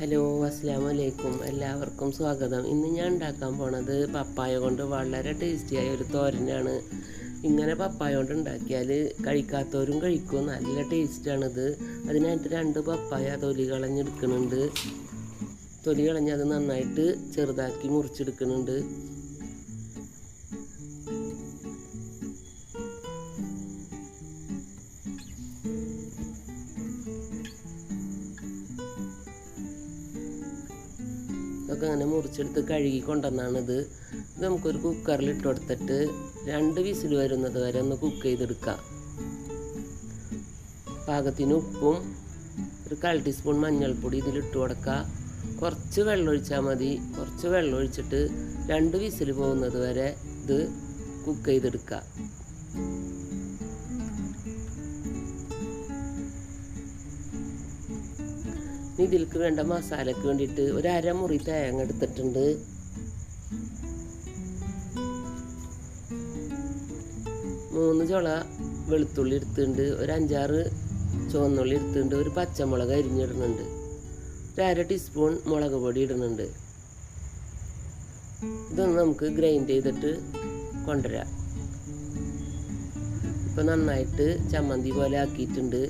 Hello അസ്സാം വലൈക്കും എല്ലാവർക്കും സ്വാഗതം. ഇന്ന് ഞാൻ ഉണ്ടാക്കാൻ പോണത് പപ്പായ കൊണ്ട് വളരെ ടേസ്റ്റിയായ ഒരു തോരനാണ്. ഇങ്ങനെ പപ്പായ കൊണ്ട് ഉണ്ടാക്കിയാൽ കഴിക്കാത്തവരും കഴിക്കും. നല്ല ടേസ്റ്റാണിത് അതിനായിട്ട് രണ്ട് പപ്പായ തൊലി കളഞ്ഞെടുക്കുന്നുണ്ട്. തൊലി കളഞ്ഞ് അത് നന്നായിട്ട് ചെറുതാക്കി മുറിച്ചെടുക്കുന്നുണ്ട്. ഇതൊക്കെ അങ്ങനെ മുറിച്ചെടുത്ത് കഴുകി കൊണ്ടുവന്നാണിത്. ഇത് നമുക്കൊരു കുക്കറിൽ ഇട്ട് കൊടുത്തിട്ട് രണ്ട് വിസിൽ വരുന്നത് വരെ ഒന്ന് കുക്ക് ചെയ്തെടുക്കാം. പാകത്തിന് ഉപ്പും ഒരു കാൽ ടീസ്പൂൺ മഞ്ഞൾപ്പൊടി ഇതിലിട്ട് കൊടുക്കുക കുറച്ച് വെള്ളം ഒഴിച്ചാൽ മതി. കുറച്ച് വെള്ളം ഒഴിച്ചിട്ട് രണ്ട് വിസിൽ പോകുന്നത് വരെ ഇത് കുക്ക് ചെയ്തെടുക്കുക ഇതിൽക്ക് വേണ്ട മസാലയ്ക്ക് വേണ്ടിയിട്ട് ഒരു അരമുറി തേങ്ങ എടുത്തിട്ടുണ്ട്. മൂന്ന് ചുള വെളുത്തുള്ളി എടുത്തിട്ടുണ്ട് ഒരു അഞ്ചാറ് ചുവന്നുള്ളി എടുത്തിട്ടുണ്ട് ഒരു പച്ചമുളക് അരിഞ്ഞിടുന്നുണ്ട് ഒരു അര ടീസ്പൂൺ മുളക് പൊടി ഇടുന്നുണ്ട്. ഇതൊന്ന് നമുക്ക് ഗ്രൈൻഡ് ചെയ്തിട്ട് കൊണ്ടുവരാം. ഇപ്പം നന്നായിട്ട് ചമ്മന്തി പോലെ ആക്കിയിട്ടുണ്ട്.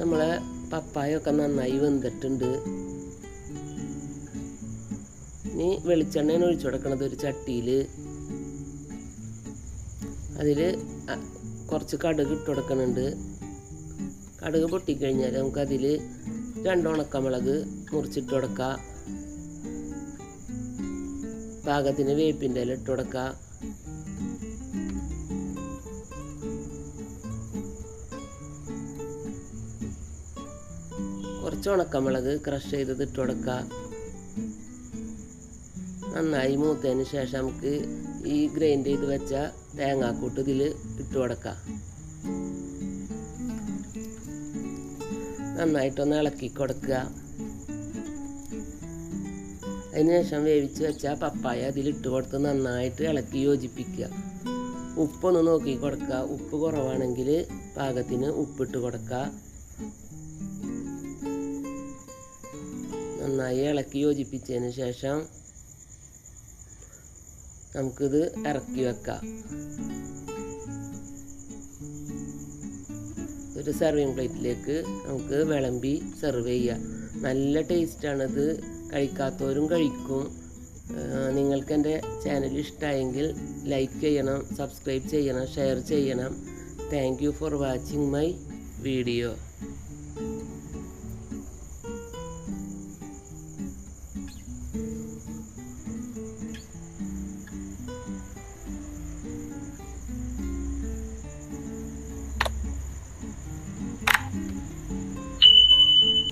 നമ്മളെ പപ്പായൊക്കെ നന്നായി വെന്തിട്ടുണ്ട്. ഇനി വെളിച്ചെണ്ണയാണ് ഒഴിച്ചു കൊടുക്കണത് ഒരു ചട്ടിയിൽ അതിൽ കുറച്ച് കടുക് ഇട്ട് കൊടുക്കുന്നുണ്ട് കടുക് പൊട്ടിക്കഴിഞ്ഞാൽ നമുക്കതിൽ രണ്ട് ഉണക്കമുളക് മുറിച്ചിട്ട് കൊടുക്കാം. പാകത്തിന് വേപ്പിന്റെ ഇല ഇട്ട് കൊടുക്കാം. കുറച്ച് ഉണക്കമുളക് ക്രഷ് ചെയ്തത് ഇട്ട് കൊടുക്കുക നന്നായി മൂത്തതിന് ശേഷം നമുക്ക് ഈ ഗ്രൈൻഡ് ചെയ്ത് വെച്ച തേങ്ങാക്കൂട്ട് ഇതിൽ ഇട്ട് കൊടുക്കുക നന്നായിട്ടൊന്ന് ഇളക്കി കൊടുക്കുക അതിനുശേഷം വേവിച്ച് വെച്ച പപ്പായ അതിലിട്ട് കൊടുത്ത് നന്നായിട്ട് ഇളക്കി യോജിപ്പിക്കുക. ഉപ്പൊന്ന് നോക്കി കൊടുക്കുക ഉപ്പ് കുറവാണെങ്കിൽ പാകത്തിന് ഉപ്പിട്ട് കൊടുക്കുക നന്നായി ഇളക്കി യോജിപ്പിച്ചതിന് ശേഷം നമുക്കിത് ഇറക്കി വെക്കാം. ഒരു സെർവിങ് പ്ലേറ്റിലേക്ക് നമുക്ക് വിളമ്പി സെർവ് ചെയ്യാം. നല്ല ടേസ്റ്റാണിത് കഴിക്കാത്തവരും കഴിക്കും. നിങ്ങൾക്ക് എന്റെ ചാനൽ ഇഷ്ടമായെങ്കിൽ ലൈക്ക് ചെയ്യണം സബ്സ്ക്രൈബ് ചെയ്യണം ഷെയർ ചെയ്യണം. Thank you for watching my video